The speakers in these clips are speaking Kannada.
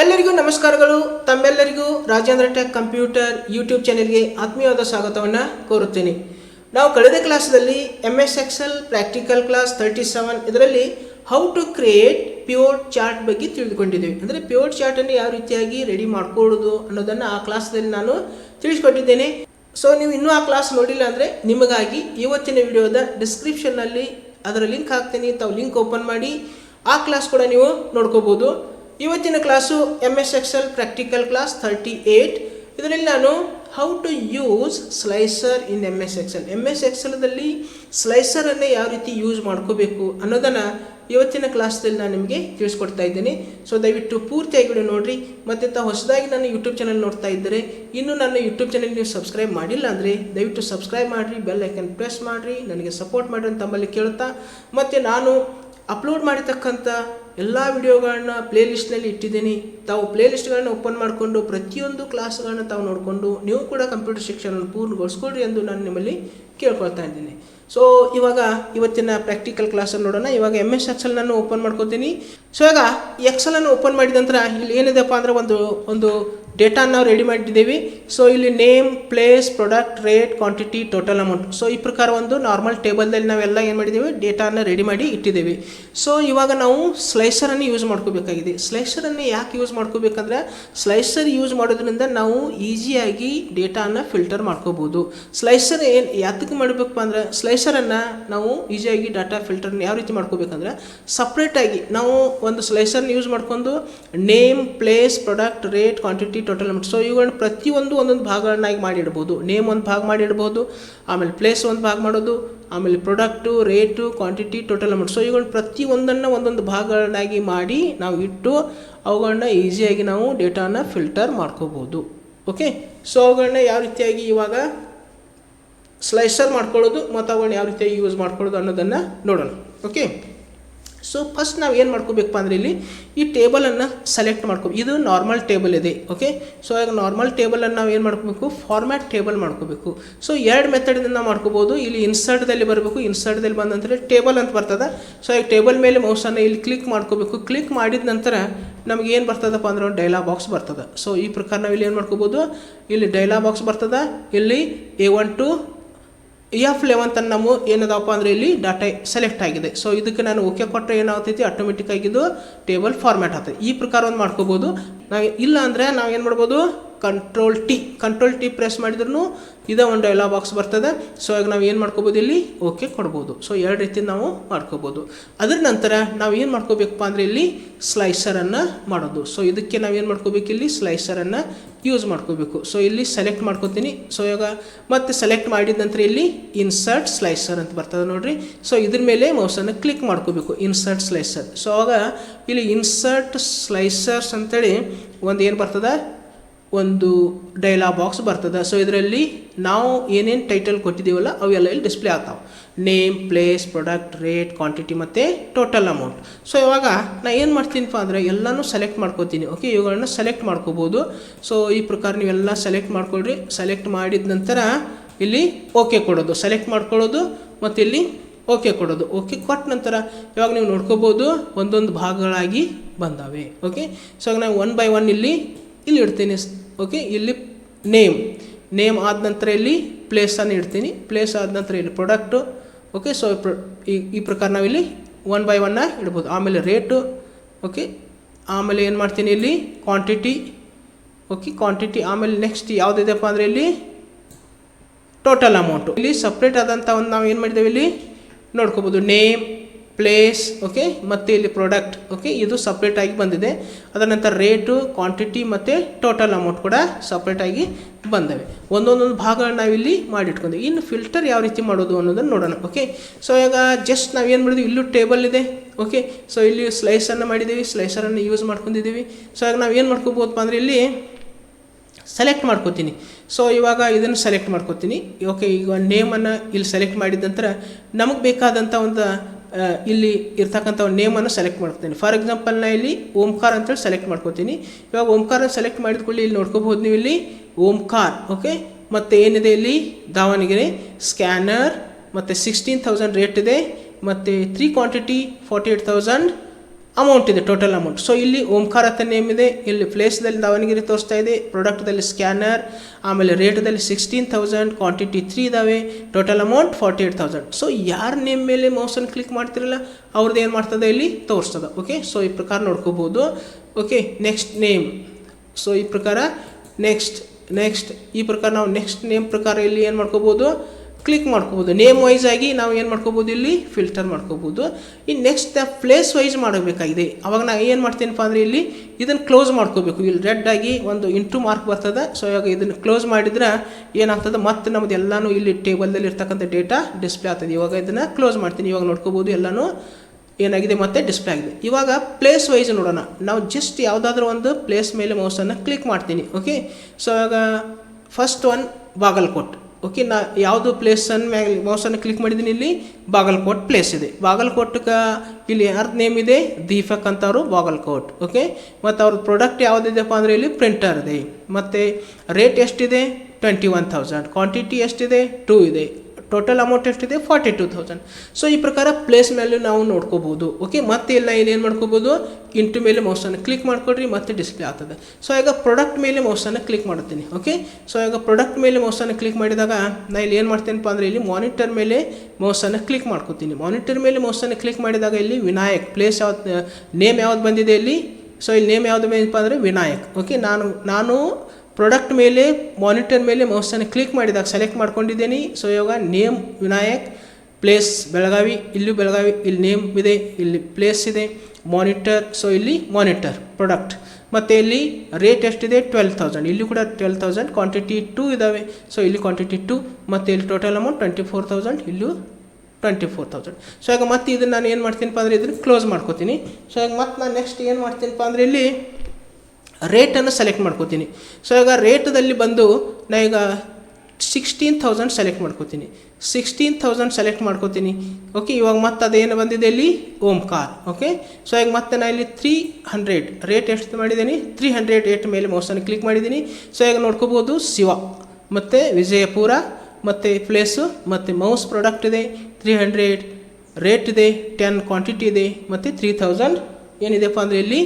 ಎಲ್ಲರಿಗೂ ನಮಸ್ಕಾರಗಳು. ತಮ್ಮೆಲ್ಲರಿಗೂ ರಾಜೇಂದ್ರ ಟೆಕ್ ಕಂಪ್ಯೂಟರ್ ಯೂಟ್ಯೂಬ್ ಚಾನೆಲ್ಗೆ ಆತ್ಮೀಯವಾದ ಸ್ವಾಗತವನ್ನು ಕೋರುತ್ತೇನೆ. ನಾವು ಕಳೆದ ಕ್ಲಾಸ್ದಲ್ಲಿ M S Excel practical class thirty seven ಇದರಲ್ಲಿ how to create pie chart ಬಗ್ಗೆ ತಿಳಿದುಕೊಂಡಿದ್ದೇವೆ. ಅಂದರೆ ಪ್ಯೂರ್ ಚಾರ್ಟನ್ನು ಯಾವ ರೀತಿಯಾಗಿ ರೆಡಿ ಮಾಡ್ಕೊಳ್ಳೋದು ಅನ್ನೋದನ್ನು ಆ ಕ್ಲಾಸ್ದಲ್ಲಿ ನಾನು ತಿಳಿಸ್ಕೊಟ್ಟಿದ್ದೇನೆ. ಸೊ ನೀವು ಇನ್ನೂ ಆ ಕ್ಲಾಸ್ ನೋಡಿಲ್ಲ ಅಂದರೆ ನಿಮಗಾಗಿ ಇವತ್ತಿನ ವಿಡಿಯೋದ ಡಿಸ್ಕ್ರಿಪ್ಷನ್ನಲ್ಲಿ ಅದರ ಲಿಂಕ್ ಹಾಕ್ತೀನಿ. ತಾವು ಲಿಂಕ್ ಓಪನ್ ಮಾಡಿ ಆ ಕ್ಲಾಸ್ ಕೂಡ ನೀವು ನೋಡ್ಕೋಬೋದು. ಇವತ್ತಿನ class M S Excel practical class thirty eight ಇದರಲ್ಲಿ ನಾನು how to use slicer in M S Excel M S ಎಕ್ಸೆಲ್ದಲ್ಲಿ ಸ್ಲೈಸರನ್ನು ಯಾವ ರೀತಿ ಯೂಸ್ ಮಾಡ್ಕೋಬೇಕು ಅನ್ನೋದನ್ನು ಇವತ್ತಿನ ಕ್ಲಾಸ್ದಲ್ಲಿ ನಾನು ನಿಮಗೆ ತಿಳಿಸ್ಕೊಡ್ತಾ ಇದ್ದೇನೆ. ಸೊ ದಯವಿಟ್ಟು ಪೂರ್ತಿಯಾಗಿ ನೋಡಿರಿ. ಮತ್ತೆ ತ ಹೊಸದಾಗಿ ನಾನು ಯೂಟ್ಯೂಬ್ ಚಾನಲ್ ನೋಡ್ತಾ ಇದ್ದರೆ ಇನ್ನೂ ನನ್ನ ಯೂಟ್ಯೂಬ್ ಚಾನಲ್ ನೀವು ಸಬ್ಸ್ಕ್ರೈಬ್ ಮಾಡಿಲ್ಲ ಅಂದರೆ ದಯವಿಟ್ಟು ಸಬ್ಸ್ಕ್ರೈಬ್ ಮಾಡಿರಿ ಬೆಲ್ ಐಕನ್ ಪ್ರೆಸ್ ಮಾಡಿರಿ, ನನಗೆ ಸಪೋರ್ಟ್ ಮಾಡಿರಿ ಅಂತ ತಮ್ಮಲ್ಲಿ ಕೇಳ್ತಾ ಮತ್ತು ನಾನು ಅಪ್ಲೋಡ್ ಮಾಡಿರ್ತಕ್ಕಂಥ ಎಲ್ಲ ವಿಡಿಯೋಗಳನ್ನ ಪ್ಲೇಲಿಸ್ಟ್ನಲ್ಲಿ ಇಟ್ಟಿದ್ದೀನಿ. ತಾವು ಪ್ಲೇಲಿಸ್ಟ್ಗಳನ್ನ ಓಪನ್ ಮಾಡಿಕೊಂಡು ಪ್ರತಿಯೊಂದು ಕ್ಲಾಸ್ಗಳನ್ನ ತಾವು ನೋಡಿಕೊಂಡು ನೀವು ಕೂಡ ಕಂಪ್ಯೂಟರ್ ಶಿಕ್ಷಣವನ್ನು ಪೂರ್ಣಗೊಳಿಸ್ಕೊಳ್ರಿ ಎಂದು ನಾನು ನಿಮ್ಮಲ್ಲಿ ಕೇಳ್ಕೊಳ್ತಾ ಇದ್ದೀನಿ. ಸೊ ಇವಾಗ ಇವತ್ತಿನ ಪ್ರಾಕ್ಟಿಕಲ್ ಕ್ಲಾಸನ್ನು ನೋಡೋಣ. ಇವಾಗ ಎಂ ಎಸ್ ಎಕ್ಸೆಲ್ ನಾನು ಓಪನ್ ಮಾಡ್ಕೋತೀನಿ. ಸೊ ಇವಾಗ ಎಕ್ಸೆಲನ್ನು ಓಪನ್ ಮಾಡಿದ ನಂತರ ಇಲ್ಲಿ ಏನಿದೆಪ್ಪ ಅಂದರೆ ಒಂದು ಒಂದು ಡೇಟಾ ನಾವು ರೆಡಿ ಮಾಡಿದ್ದೀವಿ. ಸೊ ಇಲ್ಲಿ name place product rate quantity total amount so ಈ ಪ್ರಕಾರ ಒಂದು ನಾರ್ಮಲ್ ಟೇಬಲ್ದಲ್ಲಿ ನಾವೆಲ್ಲ ಏನು ಮಾಡಿದ್ದೀವಿ? ಡೇಟಾನ ರೆಡಿ ಮಾಡಿ ಇಟ್ಟಿದ್ದೀವಿ. ಸೊ ಇವಾಗ ನಾವು ಸ್ಲೈಸರನ್ನು ಯೂಸ್ ಮಾಡ್ಕೋಬೇಕಾಗಿದೆ. ಸ್ಲೈಸರನ್ನು ಯಾಕೆ ಯೂಸ್ ಮಾಡ್ಕೋಬೇಕಂದ್ರೆ ಸ್ಲೈಸರ್ ಯೂಸ್ ಮಾಡೋದ್ರಿಂದ ನಾವು ಈಸಿಯಾಗಿ ಡೇಟಾನ ಫಿಲ್ಟರ್ ಮಾಡ್ಕೋಬೋದು. ಸ್ಲೈಸರ್ ಏನು ಯಾತಕ್ಕೆ ಮಾಡಬೇಕು ಅಂದ್ರೆ ಸ್ಲೈಸರನ್ನು ನಾವು ಈಸಿಯಾಗಿ ಡಾಟಾ ಫಿಲ್ಟರ್ನ ಯಾವ ರೀತಿ ಮಾಡ್ಕೋಬೇಕಂದ್ರೆ ಸಪ್ರೇಟಾಗಿ ನಾವು ಒಂದು ಸ್ಲೈಸರ್ನ ಯೂಸ್ ಮಾಡ್ಕೊಂಡು name place product rate quantity total amount so ಇವುಗಳನ್ನ ಪ್ರತಿಯೊಂದು ಒಂದೊಂದು ಭಾಗಗಳನ್ನಾಗಿ ಮಾಡಿಡ್ಬೋದು. ನೇಮ್ ಒಂದು ಭಾಗ ಮಾಡಿಡ್ಬೋದು, ಆಮೇಲೆ ಪ್ಲೇಸ್ ಒಂದು ಭಾಗ ಮಾಡೋದು, ಆಮೇಲೆ product rate quantity total amount so ಇವುಗಳನ್ನ ಪ್ರತಿಯೊಂದನ್ನು ಒಂದೊಂದು ಭಾಗಗಳನ್ನಾಗಿ ಮಾಡಿ ನಾವು ಇಟ್ಟು ಅವುಗಳನ್ನ ಈಸಿಯಾಗಿ ನಾವು ಡೇಟಾನ ಫಿಲ್ಟರ್ ಮಾಡ್ಕೋಬೋದು. ಓಕೆ ಸೊ ಅವುಗಳನ್ನ ಯಾವ ರೀತಿಯಾಗಿ ಇವಾಗ ಸ್ಲೈಸರ್ ಮಾಡ್ಕೊಳ್ಳೋದು ಮತ್ತು ಅವುಗಳನ್ನ ಯಾವ ರೀತಿಯಾಗಿ ಯೂಸ್ ಮಾಡ್ಕೊಳ್ಳೋದು ಅನ್ನೋದನ್ನು ನೋಡೋಣ. ಓಕೆ ಸೊ ಫಸ್ಟ್ ನಾವು ಏನು ಮಾಡ್ಕೋಬೇಕಪ್ಪ ಅಂದರೆ ಇಲ್ಲಿ ಈ ಟೇಬಲನ್ನು ಸೆಲೆಕ್ಟ್ ಮಾಡ್ಕೋಬೇಕು ಇದು ನಾರ್ಮಲ್ ಟೇಬಲ್ ಇದೆ ಓಕೆ ಸೊ ಈಗ ನಾರ್ಮಲ್ ಟೇಬಲನ್ನು ನಾವು ಏನು ಮಾಡ್ಕೋಬೇಕು? ಫಾರ್ಮ್ಯಾಟ್ ಟೇಬಲ್ ಮಾಡ್ಕೋಬೇಕು. ಸೊ ಎರಡು ಮೆಥಡಿಂದ ನಾವು ಮಾಡ್ಕೋಬೋದು. ಇಲ್ಲಿ ಇನ್ಸರ್ಟ್ದಲ್ಲಿ ಬರಬೇಕು ಇನ್ಸರ್ಟ್ದಲ್ಲಿ ಬಂದ ನಂತರ ಟೇಬಲ್ ಅಂತ ಬರ್ತದೆ. ಸೊ ಈಗ ಟೇಬಲ್ ಮೇಲೆ ಮೌಸನ್ನು ಇಲ್ಲಿ ಕ್ಲಿಕ್ ಮಾಡ್ಕೋಬೇಕು. ಕ್ಲಿಕ್ ಮಾಡಿದ ನಂತರ ನಮ್ಗೆ ಏನು ಬರ್ತದಪ್ಪ ಅಂದ್ರೆ ಒಂದು ಡೈಲಾಗ್ ಬಾಕ್ಸ್ ಬರ್ತದೆ. ಸೊ ಈ ಪ್ರಕಾರ ನಾವು ಇಲ್ಲಿ ಏನು ಮಾಡ್ಕೋಬೋದು? ಇಲ್ಲಿ ಡೈಲಾಗ್ ಬಾಕ್ಸ್ ಬರ್ತದೆ. ಇಲ್ಲಿ A one to F eleventh ಅನ್ನು ನಾವು ಏನದಪ್ಪ ಅಂದರೆ ಇಲ್ಲಿ ಡಾಟಾ ಸೆಲೆಕ್ಟ್ ಆಗಿದೆ. ಸೊ ಇದಕ್ಕೆ ನಾನು ಓಕೆ ಕೊಟ್ಟರೆ ಏನಾಗ್ತೈತಿ? ಆಟೋಮೆಟಿಕ್ ಆಗಿದ್ದು ಟೇಬಲ್ ಫಾರ್ಮ್ಯಾಟ್ ಆಗ್ತದೆ ಈ ಪ್ರಕಾರ ಒಂದು ಮಾಡ್ಕೋಬೋದು. ನಾವು ಇಲ್ಲ ಅಂದರೆ ನಾವು ಏನು ಮಾಡ್ಬೋದು? Control T control T press ಮಾಡಿದ್ರೂ ಇದೇ ಒಂದು ಡೈಲಾಗ್ ಬಾಕ್ಸ್ ಬರ್ತದೆ. ಸೊ ಈಗ ನಾವು ಏನು ಮಾಡ್ಕೋಬೋದು ಇಲ್ಲಿ? ಓಕೆ ಕೊಡ್ಬೋದು. ಸೊ ಎರಡು ರೀತಿ ನಾವು ಮಾಡ್ಕೋಬೋದು. ಅದರ ನಂತರ ನಾವು ಏನು ಮಾಡ್ಕೋಬೇಕಪ್ಪ ಅಂದರೆ ಇಲ್ಲಿ ಸ್ಲೈಸರನ್ನು ಮಾಡೋದು. ಸೊ ಇದಕ್ಕೆ ನಾವು ಏನು ಮಾಡ್ಕೋಬೇಕು ಇಲ್ಲಿ? ಸ್ಲೈಸರನ್ನು ಯೂಸ್ ಮಾಡ್ಕೋಬೇಕು. ಸೊ ಇಲ್ಲಿ ಸೆಲೆಕ್ಟ್ ಮಾಡ್ಕೋತೀನಿ. ಸೊ ಇವಾಗ ಮತ್ತೆ ಸೆಲೆಕ್ಟ್ ಮಾಡಿದ ನಂತರ ಇಲ್ಲಿ ಇನ್ಸರ್ಟ್ ಸ್ಲೈಸರ್ ಅಂತ ಬರ್ತದೆ ನೋಡಿರಿ. ಸೊ ಇದ್ರ ಮೇಲೆ ಮೌಸನ್ನು ಕ್ಲಿಕ್ ಮಾಡ್ಕೋಬೇಕು. ಇನ್ಸರ್ಟ್ ಸ್ಲೈಸರ್ ಸೊ ಆವಾಗ ಇಲ್ಲಿ ಇನ್ಸರ್ಟ್ ಸ್ಲೈಸರ್ಸ್ ಅಂತೇಳಿ ಒಂದು ಏನು ಬರ್ತದೆ? ಒಂದು ಡೈಲಾಗ್ ಬಾಕ್ಸ್ ಬರ್ತದೆ. ಸೊ ಇದರಲ್ಲಿ ನಾವು ಏನೇನು ಟೈಟಲ್ ಕೊಟ್ಟಿದ್ದೀವಲ್ಲ, ಅವೆಲ್ಲ ಇಲ್ಲಿ ಡಿಸ್ಪ್ಲೇ ಆಗ್ತಾವೆ. Name place product rate quantity ಮತ್ತು ಟೋಟಲ್ ಅಮೌಂಟ್ ಸೊ ಇವಾಗ ನಾ ಏನು ಮಾಡ್ತೀನಿಪ್ಪ ಅಂದರೆ ಎಲ್ಲನೂ ಸೆಲೆಕ್ಟ್ ಮಾಡ್ಕೋತೀನಿ. ಓಕೆ ಇವುಗಳನ್ನ ಸೆಲೆಕ್ಟ್ ಮಾಡ್ಕೋಬೋದು. ಸೊ ಈ ಪ್ರಕಾರ ನೀವೆಲ್ಲ ಸೆಲೆಕ್ಟ್ ಮಾಡ್ಕೊಳ್ರಿ. ಸೆಲೆಕ್ಟ್ ಮಾಡಿದ ನಂತರ ಇಲ್ಲಿ ಓಕೆ ಕೊಡೋದು. ಸೆಲೆಕ್ಟ್ ಮಾಡ್ಕೊಳ್ಳೋದು ಮತ್ತು ಇಲ್ಲಿ ಓಕೆ ಕೊಡೋದು. ಓಕೆ ಕೊಟ್ಟ ನಂತರ ಇವಾಗ ನೀವು ನೋಡ್ಕೋಬೋದು ಒಂದೊಂದು ಭಾಗಗಳಾಗಿ ಬಂದಾವೆ. ಓಕೆ ಸೊ ನಾವು ಒನ್ ಬೈ ಒನ್ ಇಲ್ಲಿ ಇಲ್ಲಿ ಇಡ್ತೀನಿ. ಓಕೆ ಇಲ್ಲಿ ನೇಮ್ ನೇಮ್ ಆದ ನಂತರ ಇಲ್ಲಿ ಪ್ಲೇಸನ್ನು ಇಡ್ತೀನಿ. ಪ್ಲೇಸ್ ಆದ ನಂತರ ಇಲ್ಲಿ ಪ್ರಾಡಕ್ಟು ಓಕೆ ಸೊ ಈ ಪ್ರಕಾರ ನಾವಿಲ್ಲಿ ಒನ್ ಬೈ ಒನ್ನ ಇಡ್ಬೋದು. ಆಮೇಲೆ ರೇಟು ಓಕೆ ಆಮೇಲೆ ಏನು ಮಾಡ್ತೀನಿ ಇಲ್ಲಿ? ಕ್ವಾಂಟಿಟಿ ಓಕೆ ಕ್ವಾಂಟಿಟಿ ಆಮೇಲೆ ನೆಕ್ಸ್ಟ್ ಯಾವುದಿದೆಪ್ಪ ಅಂದರೆ ಇಲ್ಲಿ ಟೋಟಲ್ ಅಮೌಂಟು ಇಲ್ಲಿ ಸಪ್ರೇಟ್ ಆದಂಥ ಒಂದು ನಾವು ಏನು ಮಾಡಿದ್ದೇವೆ ಇಲ್ಲಿ? ನೋಡ್ಕೋಬೋದು. ನೇಮ್ ಪ್ಲೇಸ್ ಓಕೆ ಮತ್ತು ಇಲ್ಲಿ ಪ್ರಾಡಕ್ಟ್ ಓಕೆ ಇದು ಸಪ್ರೇಟಾಗಿ ಬಂದಿದೆ. ಅದರ ನಂತರ ರೇಟು ಕ್ವಾಂಟಿಟಿ ಮತ್ತು ಟೋಟಲ್ ಅಮೌಂಟ್ ಕೂಡ ಸಪ್ರೇಟಾಗಿ ಬಂದವೆ. ಒಂದೊಂದೊಂದು ಭಾಗಗಳನ್ನ ನಾವಿಲ್ಲಿ ಮಾಡಿಟ್ಕೊಂಡ್ವಿ. ಇನ್ನು ಫಿಲ್ಟರ್ ಯಾವ ರೀತಿ ಮಾಡೋದು ಅನ್ನೋದನ್ನು ನೋಡೋಣ ಓಕೆ ಸೊ ಈಗ ಜಸ್ಟ್ ನಾವೇನು ಮಾಡಿದ್ವಿ? ಇಲ್ಲೂ ಟೇಬಲ್ ಇದೆ ಓಕೆ ಸೊ ಇಲ್ಲಿ ಸ್ಲೈಸನ್ನು ಮಾಡಿದ್ದೀವಿ. ಸ್ಲೈಸರನ್ನು ಯೂಸ್ ಮಾಡ್ಕೊಂಡಿದ್ದೀವಿ. ಸೊ ಈಗ ನಾವು ಏನು ಮಾಡ್ಕೋಬೋದಪ್ಪ ಅಂದರೆ ಇಲ್ಲಿ ಸೆಲೆಕ್ಟ್ ಮಾಡ್ಕೋತೀನಿ. ಸೊ ಇವಾಗ ಇದನ್ನು ಸೆಲೆಕ್ಟ್ ಮಾಡ್ಕೋತೀನಿ. ಓಕೆ ಈಗ ನೇಮನ್ನು ಇಲ್ಲಿ ಸೆಲೆಕ್ಟ್ ಮಾಡಿದ ನಂತರ ನಮಗೆ ಬೇಕಾದಂಥ ಒಂದು ಇಲ್ಲಿ ಇರ್ತಕ್ಕಂಥ ಒಂದು ನೇಮನ್ನು ಸೆಲೆಕ್ಟ್ ಮಾಡ್ತೀನಿ ಫಾರ್ ಎಕ್ಸಾಂಪಲ್ನ ಇಲ್ಲಿ ಓಂಕಾರ್ ಅಂತೇಳಿ ಸೆಲೆಕ್ಟ್ ಮಾಡ್ಕೋತೀನಿ. ಇವಾಗ ಓಂಕಾರ ಸೆಲೆಕ್ಟ್ ಮಾಡಿದ ಇಲ್ಲಿ ನೋಡ್ಕೋಬೋದು ನೀವು ಇಲ್ಲಿ ಓಂಕಾರ್ ಓಕೆ ಮತ್ತು ಏನಿದೆ ಇಲ್ಲಿ? ದಾವಣಗೆರೆ ಸ್ಕ್ಯಾನರ್ ಮತ್ತು ಸಿಕ್ಸ್ಟೀನ್ ಥೌಸಂಡ್ ರೇಟ್ ಇದೆ. ಮತ್ತು three quantity forty eight thousand amount ಇದೆ ಟೋಟಲ್ ಅಮೌಂಟ್ ಸೊ ಇಲ್ಲಿ ಓಂಕಾರ ಅಂತ ನೇಮ್ ಇದೆ, ಇಲ್ಲಿ ಪ್ಲೇಸ್ದಲ್ಲಿ ದಾವಣಗೆರೆ ತೋರಿಸ್ತಾ ಇದೆ ಪ್ರಾಡಕ್ಟ್ದಲ್ಲಿ ಸ್ಕ್ಯಾನರ್ ಆಮೇಲೆ ರೇಟ್ದಲ್ಲಿ ಸಿಕ್ಸ್ಟೀನ್ ತೌಸಂಡ್ ಕ್ವಾಂಟಿಟಿ ತ್ರೀ ಇದಾವೆ total amount forty eight thousand so ಯಾರ ನೇಮ್ ಮೇಲೆ ಮೌಸನ್ನು ಕ್ಲಿಕ್ ಮಾಡ್ತಿರಲ್ಲ, ಅವ್ರದ್ದು ಏನು ಮಾಡ್ತದೆ ಇಲ್ಲಿ? ತೋರಿಸ್ತದೆ ಓಕೆ ಸೊ ಈ ಪ್ರಕಾರ ನೋಡ್ಕೋಬೋದು ಓಕೆ ನೆಕ್ಸ್ಟ್ ನೇಮ್ ಸೊ ಈ ಪ್ರಕಾರ ನೆಕ್ಸ್ಟ್ ನೆಕ್ಸ್ಟ್ ಈ ಪ್ರಕಾರ ನಾವು ನೆಕ್ಸ್ಟ್ ನೇಮ್ ಪ್ರಕಾರ ಇಲ್ಲಿ ಏನು ಮಾಡ್ಕೋಬೋದು? ಕ್ಲಿಕ್ ಮಾಡ್ಕೋಬೋದು. ನೇಮ್ ವೈಸ್ ಆಗಿ ನಾವು ಏನು ಮಾಡ್ಕೋಬೋದು ಇಲ್ಲಿ? ಫಿಲ್ಟರ್ ಮಾಡ್ಕೋಬೋದು. ಇನ್ನು ನೆಕ್ಸ್ಟ್ ಪ್ಲೇಸ್ ವೈಸ್ ಮಾಡಬೇಕಾಗಿದೆ. ಅವಾಗ ನಾನು ಏನು ಮಾಡ್ತೀನಪ್ಪ ಅಂದರೆ ಇಲ್ಲಿ ಇದನ್ನು ಕ್ಲೋಸ್ ಮಾಡ್ಕೋಬೇಕು. ಇಲ್ಲಿ ರೆಡ್ ಆಗಿ ಒಂದು ಇಂಟು ಮಾರ್ಕ್ ಬರ್ತದೆ. ಸೊ ಇವಾಗ ಇದನ್ನು ಕ್ಲೋಸ್ ಮಾಡಿದ್ರೆ ಏನಾಗ್ತದೆ? ಮತ್ತೆ ನಮ್ಮದು ಎಲ್ಲನೂ ಇಲ್ಲಿ ಟೇಬಲ್ದಲ್ಲಿ ಇರ್ತಕ್ಕಂಥ ಡೇಟಾ ಡಿಸ್ಪ್ಲೇ ಆಗ್ತದೆ. ಇವಾಗ ಇದನ್ನು ಕ್ಲೋಸ್ ಮಾಡ್ತೀನಿ. ಇವಾಗ ನೋಡ್ಕೋಬೋದು ಎಲ್ಲನೂ ಏನಾಗಿದೆ? ಮತ್ತೆ ಡಿಸ್ಪ್ಲೇ ಆಗಿದೆ. ಇವಾಗ ಪ್ಲೇಸ್ ವೈಸ್ ನೋಡೋಣ. ನಾವು ಜಸ್ಟ್ ಯಾವುದಾದ್ರೂ ಒಂದು ಪ್ಲೇಸ್ ಮೇಲೆ ಮೌಸನ್ನು ಕ್ಲಿಕ್ ಮಾಡ್ತೀನಿ. ಓಕೆ ಸೊ ಇವಾಗ ಫಸ್ಟ್ ಒನ್ ಬಾಗಲ್ಕೋಟ್. ಓಕೆ ನಾ ಯಾವುದು ಪ್ಲೇಸನ್ ಮ್ಯಾಗ ಮೌಸನ್ನು ಕ್ಲಿಕ್ ಮಾಡಿದ್ದೀನಿ ಇಲ್ಲಿ, ಬಾಗಲ್ಕೋಟ್ ಪ್ಲೇಸ್ ಇದೆ. ಬಾಗಲಕೋಟಕ್ಕೆ ಇಲ್ಲಿ ಯಾರ್ದು ನೇಮ್ ಇದೆ? ದೀಪಕ್ ಅಂತವರು ಬಾಗಲ್ಕೋಟ್ ಓಕೆ ಮತ್ತು ಅವ್ರ ಪ್ರಾಡಕ್ಟ್ ಯಾವುದಿದೆಪ್ಪ ಅಂದರೆ ಇಲ್ಲಿ ಪ್ರಿಂಟರ್ ಇದೆ ಮತ್ತು ರೇಟ್ ಎಷ್ಟಿದೆ? ಟ್ವೆಂಟಿ ಒನ್ ಥೌಸಂಡ್ ಕ್ವಾಂಟಿಟಿ ಎಷ್ಟಿದೆ? ಟೂ ಇದೆ. ಟೋಟಲ್ ಅಮೌಂಟ್ ಎಷ್ಟಿದೆ ಫಾರ್ಟಿ ಟು ತೌಸಂಡ್ ಸೊ ಈ ಪ್ರಕಾರ ಪ್ಲೇಸ್ ಮೇಲೆ ನಾವು ನೋಡ್ಕೋಬೋದು. ಓಕೆ ಮತ್ತೆ ಇಲ್ಲ ಏನು ಮಾಡ್ಕೋಬೋದು? ಇಂಟು ಮೇಲೆ ಮೌಸನ್ನು ಕ್ಲಿಕ್ ಮಾಡ್ಕೊಡ್ರಿ ಮತ್ತೆ ಡಿಸ್ಪ್ಲೇ ಆಗ್ತದೆ. ಸೊ ಈಗ ಪ್ರಾಡಕ್ಟ್ ಮೇಲೆ ಮೌಸನ್ನು ಕ್ಲಿಕ್ ಮಾಡ್ತೀನಿ ಓಕೆ ಸೊ ಈಗ ಪ್ರಾಡಕ್ಟ್ ಮೇಲೆ ಮೌಸನ್ನು ಕ್ಲಿಕ್ ಮಾಡಿದಾಗ ನಾ ಇಲ್ಲಿ ಏನು ಮಾಡ್ತೀನಪ್ಪ ಅಂದರೆ ಇಲ್ಲಿ ಮಾನಿಟರ್ ಮೇಲೆ ಮೌಸನ್ನು ಕ್ಲಿಕ್ ಮಾಡ್ಕೋತೀನಿ. ಮಾನಿಟರ್ ಮೇಲೆ ಮೌಸನ್ನು ಕ್ಲಿಕ್ ಮಾಡಿದಾಗ ಇಲ್ಲಿ ವಿನಾಯಕ್ ಪ್ಲೇಸ್ ಯಾವ್ದು ನೇಮ್ ಯಾವ್ದು ಬಂದಿದೆ ಇಲ್ಲಿ? ಸೊ ಇಲ್ಲಿ ನೇಮ್ ಯಾವುದು ಏನಪ್ಪ ಅಂದರೆ ವಿನಾಯಕ್. ಓಕೆ ನಾನು ನಾನು ಪ್ರಾಡಕ್ಟ್ ಮೇಲೆ ಮಾನಿಟರ್ ಮೇಲೆ ಮೌಸನ್ನು ಕ್ಲಿಕ್ ಮಾಡಿದಾಗ ಸೆಲೆಕ್ಟ್ ಮಾಡ್ಕೊಂಡಿದ್ದೀನಿ. ಸೊ ಇವಾಗ ನೇಮ್ ವಿನಾಯಕ್ ಪ್ಲೇಸ್ ಬೆಳಗಾವಿ, ಇಲ್ಲೂ ಬೆಳಗಾವಿ, ಇಲ್ಲಿ ನೇಮ್ ಇದೆ, ಇಲ್ಲಿ ಪ್ಲೇಸ್ ಇದೆ ಮಾನಿಟರ್ ಸೊ ಇಲ್ಲಿ ಮಾನಿಟರ್ ಪ್ರಾಡಕ್ಟ್ ಮತ್ತು ಇಲ್ಲಿ ರೇಟ್ ಎಷ್ಟಿದೆ? ಟ್ವೆಲ್ ತೌಸಂಡ್ ಇಲ್ಲಿ ಕೂಡ ಟ್ವೆಲ್ ತೌಸಂಡ್ ಕ್ವಾಂಟಿಟಿ ಟೂ ಇದ್ದಾವೆ ಸೊ ಇಲ್ಲಿ ಕ್ವಾಂಟಿಟಿ ಟೂ ಮತ್ತು ಇಲ್ಲಿ total amount twenty four thousand ಇಲ್ಲೂ ಟ್ವೆಂಟಿ ಫೋರ್ ತೌಸಂಡ್ ಸೊ ಈಗ ಮತ್ತೆ ಇದನ್ನು ನಾನು ಏನು ಮಾಡ್ತೀನಪ್ಪ ಅಂದರೆ ಇದನ್ನು ಕ್ಲೋಸ್ ಮಾಡ್ಕೋತೀನಿ. ಸೊ ಈಗ ಮತ್ತೆ ನಾನು ನೆಕ್ಸ್ಟ್ ಏನು ಮಾಡ್ತೀನಪ್ಪ ಅಂದರೆ ಇಲ್ಲಿ ರೇಟನ್ನು ಸೆಲೆಕ್ಟ್ ಮಾಡ್ಕೋತೀನಿ. ಸೊ ಈಗ ರೇಟದಲ್ಲಿ ಬಂದು ನಾ ಈಗ ಸಿಕ್ಸ್ಟೀನ್ ಥೌಸಂಡ್ ಸೆಲೆಕ್ಟ್ ಮಾಡ್ಕೋತೀನಿ. ಸಿಕ್ಸ್ಟೀನ್ ಥೌಸಂಡ್ ಸೆಲೆಕ್ಟ್ ಮಾಡ್ಕೋತೀನಿ. ಓಕೆ ಇವಾಗ ಮತ್ತೆ ಅದೇನು ಬಂದಿದೆ ಇಲ್ಲಿ? ಓಂಕಾರ್ ಓಕೆ ಸೊ ಈಗ ಮತ್ತೆ ನಾನು ಇಲ್ಲಿ ತ್ರೀ ಹಂಡ್ರೆಡ್ ರೇಟ್ ಎಷ್ಟು ಮಾಡಿದ್ದೀನಿ? ತ್ರೀ ಹಂಡ್ರೆಡ್ ಏಟ್ ಮೇಲೆ ಮೌಸನ್ನು ಕ್ಲಿಕ್ ಮಾಡಿದ್ದೀನಿ. ಸೊ ಈಗ ನೋಡ್ಕೋಬೋದು ಶಿವ, ಮತ್ತು ವಿಜಯಪುರ, ಮತ್ತು ಪ್ಲೇಸು ಮತ್ತು ಮೌಸ್ ಪ್ರಾಡಕ್ಟ್ ಇದೆ. ತ್ರೀ ಹಂಡ್ರೆಡ್ ರೇಟ್ ಇದೆ ಟೆನ್ ಕ್ವಾಂಟಿಟಿ ಇದೆ, ಮತ್ತು ತ್ರೀ ಥೌಸಂಡ್ ಏನಿದೆಪ್ಪ ಅಂದರೆ ಇಲ್ಲಿ?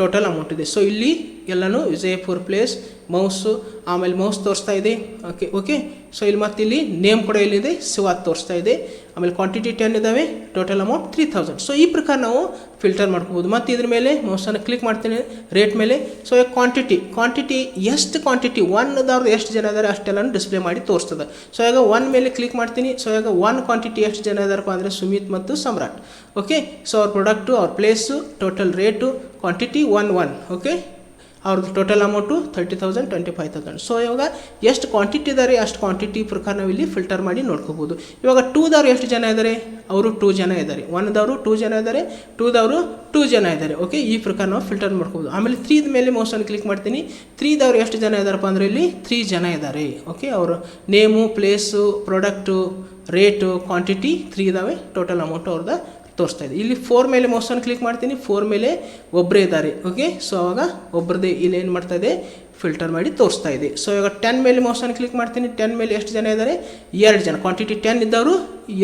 ಟೋಟಲ್ ಅಮೌಂಟ್ ಇದೆ. ಸೊ ಇಲ್ಲಿ ಎಲ್ಲನೂ ವಿಜಯಪುರ್ ಪ್ಲೇಸ್ ಮೌಸು, ಆಮೇಲೆ ಮೌಸ್ ತೋರಿಸ್ತಾ ಇದೆ. ಓಕೆ ಓಕೆ ಸೊ ಇಲ್ಲಿ ಮತ್ತೆ ಇಲ್ಲಿ ನೇಮ್ ಕೂಡ ಇಲ್ಲಿದೆ ಸಿವಾತ್ ತೋರಿಸ್ತಾ ಇದೆ. ಆಮೇಲೆ ಕ್ವಾಂಟಿಟಿ ಟೆನ್ ಇದ್ದಾವೆ total amount three thousand so ಈ ಪ್ರಕಾರ ನಾವು ಫಿಲ್ಟರ್ ಮಾಡ್ಕೋಬೋದು. ಮತ್ತು ಇದ್ರ ಮೇಲೆ ಮೌಸನ್ನು ಕ್ಲಿಕ್ ಮಾಡ್ತೀನಿ ರೇಟ್ ಮೇಲೆ. ಸೊ ಕ್ವಾಂಟಿಟಿ ಕ್ವಾಂಟಿಟಿ ಎಷ್ಟು ಕ್ವಾಂಟಿಟಿ ಒನ್ದವ್ರದ್ದು ಎಷ್ಟು ಜನ ಇದ್ದಾರೆ ಅಷ್ಟೆಲ್ಲ ಡಿಸ್ಪ್ಲೇ ಮಾಡಿ ತೋರಿಸ್ತದೆ. ಸೊ ಈಗ ಒನ್ ಮೇಲೆ ಕ್ಲಿಕ್ ಮಾಡ್ತೀನಿ. ಸೊ ಈಗ ಒನ್ ಕ್ವಾಂಟಿಟಿ ಎಷ್ಟು ಜನ ಇದ್ದಾರಪ್ಪ ಅಂದರೆ ಸುಮಿತ್ ಮತ್ತು ಸಮ್ರಾಟ್. ಓಕೆ ಸೊ ಅವ್ರ ಪ್ರಾಡಕ್ಟು ಅವ್ರ place total rate quantity one one okay ಅವ್ರದ್ದು total amount thirty thousand twenty five thousand so ಇವಾಗ ಎಷ್ಟು ಕ್ವಾಂಟಿಟಿ ಇದ್ದಾರೆ ಅಷ್ಟು ಕ್ವಾಂಟಿಟಿ ಪ್ರಕಾರ ನಾವು ಇಲ್ಲಿ ಫಿಲ್ಟರ್ ಮಾಡಿ ನೋಡ್ಕೋಬೋದು. ಇವಾಗ ಟೂದವ್ರು ಎಷ್ಟು ಜನ ಇದ್ದಾರೆ ಅವರು ಟೂ ಜನ ಇದ್ದಾರೆ ಒನ್ದವರು ಟೂ ಜನ ಇದ್ದಾರೆ ಟೂದವರು ಟೂ ಜನ ಇದ್ದಾರೆ ಓಕೆ ಈ ಪ್ರಕಾರ ನಾವು ಫಿಲ್ಟರ್ ಮಾಡ್ಕೋಬೋದು. ಆಮೇಲೆ ತ್ರೀದ ಮೇಲೆ ಮೌಸನ್ನು ಕ್ಲಿಕ್ ಮಾಡ್ತೀನಿ. ತ್ರೀದವ್ರು ಎಷ್ಟು ಜನ ಇದ್ದಾರಪ್ಪ ಅಂದರೆ ಇಲ್ಲಿ ತ್ರೀ ಜನ ಇದ್ದಾರೆ ಓಕೆ ಅವರು name place product rate quantity three ಇದ್ದಾವೆ ಟೋಟಲ್ ಅಮೌಂಟು ಅವ್ರದ್ದು ತೋರಿಸ್ತಾ ಇದೆ. ಇಲ್ಲಿ ಫೋರ್ ಮೇಲೆ ಮೌಸನ್ನು ಕ್ಲಿಕ್ ಮಾಡ್ತೀನಿ. ಫೋರ್ ಮೇಲೆ ಒಬ್ಬರೇ ಇದ್ದಾರೆ. ಓಕೆ ಸೊ ಆವಾಗ ಒಬ್ಬರದೇ ಇಲ್ಲಿ ಏನು ಮಾಡ್ತಾ ಇದೆ? ಫಿಲ್ಟರ್ ಮಾಡಿ ತೋರಿಸ್ತಾ ಇದೆ. ಸೊ ಇವಾಗ ಟೆನ್ ಮೇಲೆ ಮೌಸನ್ನು ಕ್ಲಿಕ್ ಮಾಡ್ತೀನಿ. ಟೆನ್ ಮೇಲೆ ಎಷ್ಟು ಜನ ಇದ್ದಾರೆ? ಎರಡು ಜನ. ಕ್ವಾಂಟಿಟಿ ಟೆನ್ ಇದ್ದವರು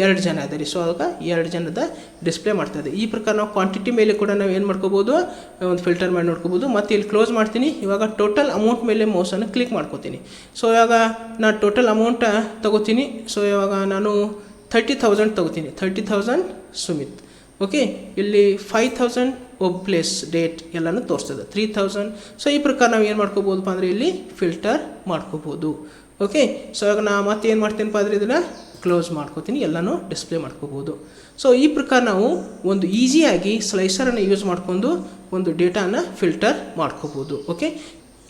ಎರಡು ಜನ ಇದ್ದಾರೆ. ಸೊ ಆವಾಗ ಎರಡು ಜನದ ಡಿಸ್ಪ್ಲೇ ಮಾಡ್ತಾ ಇದೆ. ಈ ಪ್ರಕಾರ ನಾವು ಕ್ವಾಂಟಿಟಿ ಮೇಲೆ ಕೂಡ ನಾವು ಏನು ಮಾಡ್ಕೋಬೋದು? ಒಂದು ಫಿಲ್ಟರ್ ಮಾಡಿ ನೋಡ್ಕೋಬೋದು. ಮತ್ತು ಇಲ್ಲಿ ಕ್ಲೋಸ್ ಮಾಡ್ತೀನಿ. ಇವಾಗ ಟೋಟಲ್ ಅಮೌಂಟ್ ಮೇಲೆ ಮೌಸನ್ನು ಕ್ಲಿಕ್ ಮಾಡ್ಕೋತೀನಿ. ಸೊ ಇವಾಗ ನಾನು ಟೋಟಲ್ ಅಮೌಂಟ ತಗೋತೀನಿ. ಸೊ ಇವಾಗ ನಾನು ಥರ್ಟಿ ಥೌಸಂಡ್ ತಗೋತೀನಿ. Thirty thousand Sumit. ಓಕೆ ಇಲ್ಲಿ ಫೈವ್ ಥೌಸಂಡ್ ಒಬ್ ಪ್ಲೇಸ್ ಡೇಟ್ ಎಲ್ಲನೂ ತೋರಿಸ್ತದೆ. ತ್ರೀ ಥೌಸಂಡ್ ಸೊ ಈ ಪ್ರಕಾರ ನಾವು ಏನು ಮಾಡ್ಕೋಬೋದಪ್ಪ ಅಂದರೆ ಇಲ್ಲಿ ಫಿಲ್ಟರ್ ಮಾಡ್ಕೋಬೋದು. ಓಕೆ ಸೊ ಇವಾಗ ನಾ ಮತ್ತೆ ಏನು ಮಾಡ್ತೀನಪ್ಪ ಅಂದರೆ ಇದನ್ನು ಕ್ಲೋಸ್ ಮಾಡ್ಕೋತೀನಿ. ಎಲ್ಲನೂ ಡಿಸ್ಪ್ಲೇ ಮಾಡ್ಕೋಬೋದು. ಸೊ ಈ ಪ್ರಕಾರ ನಾವು ಒಂದು ಈಸಿಯಾಗಿ ಸ್ಲೈಸರನ್ನು ಯೂಸ್ ಮಾಡಿಕೊಂಡು ಒಂದು ಡೇಟಾನ ಫಿಲ್ಟರ್ ಮಾಡ್ಕೋಬೋದು. ಓಕೆ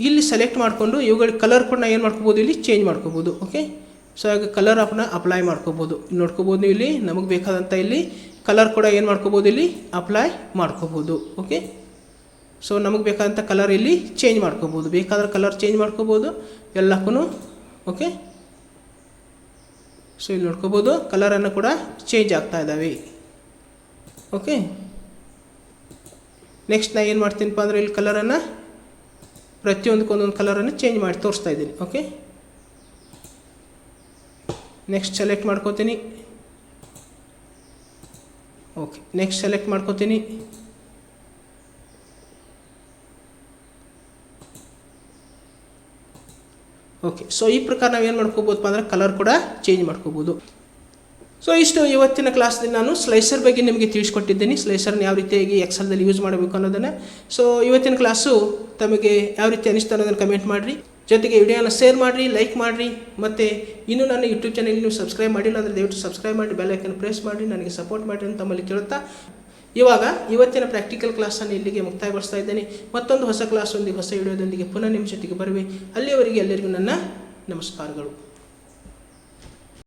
ಇಲ್ಲಿ ಸೆಲೆಕ್ಟ್ ಮಾಡಿಕೊಂಡು ಇವುಗಳ ಕಲರ್ ಕೂಡ ಏನು ಮಾಡ್ಕೋಬೋದು? ಇಲ್ಲಿ ಚೇಂಜ್ ಮಾಡ್ಕೋಬೋದು. ಓಕೆ ಸೊ ಹಾಗೆ ಕಲರ್ ಅಪ್ನ ಅಪ್ಲೈ ಮಾಡ್ಕೋಬೋದು. ನೋಡ್ಕೋಬೋದು ನೀವು ಇಲ್ಲಿ, ನಮಗೆ ಬೇಕಾದಂಥ ಇಲ್ಲಿ ಕಲರ್ ಕೂಡ ಏನು ಮಾಡ್ಕೋಬೋದು ಇಲ್ಲಿ? ಅಪ್ಲೈ ಮಾಡ್ಕೋಬೋದು ಓಕೆ ಸೊ ನಮಗೆ ಬೇಕಾದಂಥ ಕಲರ್ ಇಲ್ಲಿ ಚೇಂಜ್ ಮಾಡ್ಕೋಬೋದು. ಬೇಕಾದ್ರೆ ಕಲರ್ ಚೇಂಜ್ ಮಾಡ್ಕೋಬೋದು ಎಲ್ಲಕ್ಕೂ ಓಕೆ ಸೊ ಇಲ್ಲಿ ನೋಡ್ಕೋಬೋದು ಕಲರನ್ನು ಕೂಡ ಚೇಂಜ್ ಆಗ್ತಾ ಇದ್ದಾವೆ ಓಕೆ ನೆಕ್ಸ್ಟ್ ನಾ ಏನು ಮಾಡ್ತೀನಪ್ಪ ಅಂದರೆ ಇಲ್ಲಿ ಕಲರನ್ನು ಪ್ರತಿಯೊಂದಕ್ಕೊಂದೊಂದು ಕಲರನ್ನು ಚೇಂಜ್ ಮಾಡಿ ತೋರಿಸ್ತಾ ಇದ್ದೀನಿ ಓಕೆ ನೆಕ್ಸ್ಟ್ ಸೆಲೆಕ್ಟ್ ಮಾಡ್ಕೋತೀನಿ. ಓಕೆ ನೆಕ್ಸ್ಟ್ ಸೆಲೆಕ್ಟ್ ಮಾಡ್ಕೋತೀನಿ. ಓಕೆ ಸೊ ಈ ಪ್ರಕಾರ ನಾವು ಏನು ಮಾಡ್ಕೋಬೋದಪ್ಪ ಅಂದರೆ ಕಲರ್ ಕೂಡ ಚೇಂಜ್ ಮಾಡ್ಕೋಬೋದು. ಸೊ ಇಷ್ಟು ಇವತ್ತಿನ ಕ್ಲಾಸ್ದಲ್ಲಿ ನಾನು ಸ್ಲೈಸರ್ ಬಗ್ಗೆ ನಿಮಗೆ ತಿಳಿಸ್ಕೊಟ್ಟಿದ್ದೀನಿ. ಸ್ಲೈಸರ್ನ ಯಾವ ರೀತಿಯಾಗಿ ಎಕ್ಸಲ್ದಲ್ಲಿ ಯೂಸ್ ಮಾಡಬೇಕು ಅನ್ನೋದನ್ನು. ಸೊ ಇವತ್ತಿನ ಕ್ಲಾಸು ತಮಗೆ ಯಾವ ರೀತಿ ಅನಿಸ್ತಾ ಅನ್ನೋದನ್ನು ಕಮೆಂಟ್ ಮಾಡಿರಿ. ಜೊತೆಗೆ ವಿಡಿಯೋನ ಶೇರ್ ಮಾಡಿರಿ ಲೈಕ್ ಮಾಡಿರಿ. ಮತ್ತು ಇನ್ನೂ ನನ್ನ ಯೂಟ್ಯೂಬ್ ಚಾನಲ್ ನೀವು ಸಬ್ಸ್ಕ್ರೈಬ್ ಮಾಡಿಲ್ಲ ಅಂದರೆ ದಯವಿಟ್ಟು ಸಬ್ಸ್ಕ್ರೈಬ್ ಮಾಡಿ ಬೆಲ್ ಐಕನ್ ಪ್ರೆಸ್ ಮಾಡಿ, ನನಗೆ ಸಪೋರ್ಟ್ ಮಾಡಿ ಅಂತ ತಮ್ಮಲ್ಲಿ ಕೇಳುತ್ತಾ. ಇವಾಗ ಇವತ್ತಿನ ಪ್ರಾಕ್ಟಿಕಲ್ ಕ್ಲಾಸನ್ನು ಇಲ್ಲಿಗೆ ಮುಕ್ತಾಯಗೊಳಿಸ್ತಾ ಇದ್ದೇನೆ. ಮತ್ತೊಂದು ಹೊಸ ಕ್ಲಾಸ್ ಹೊಸ ವಿಡಿಯೋದೊಂದಿಗೆ ಪುನಃ ನಿಮ್ಮ ಜೊತೆಗೆ ಬರುವೆ. ಅಲ್ಲಿಯವರೆಗೆ ಎಲ್ಲರಿಗೂ ನನ್ನ ನಮಸ್ಕಾರಗಳು.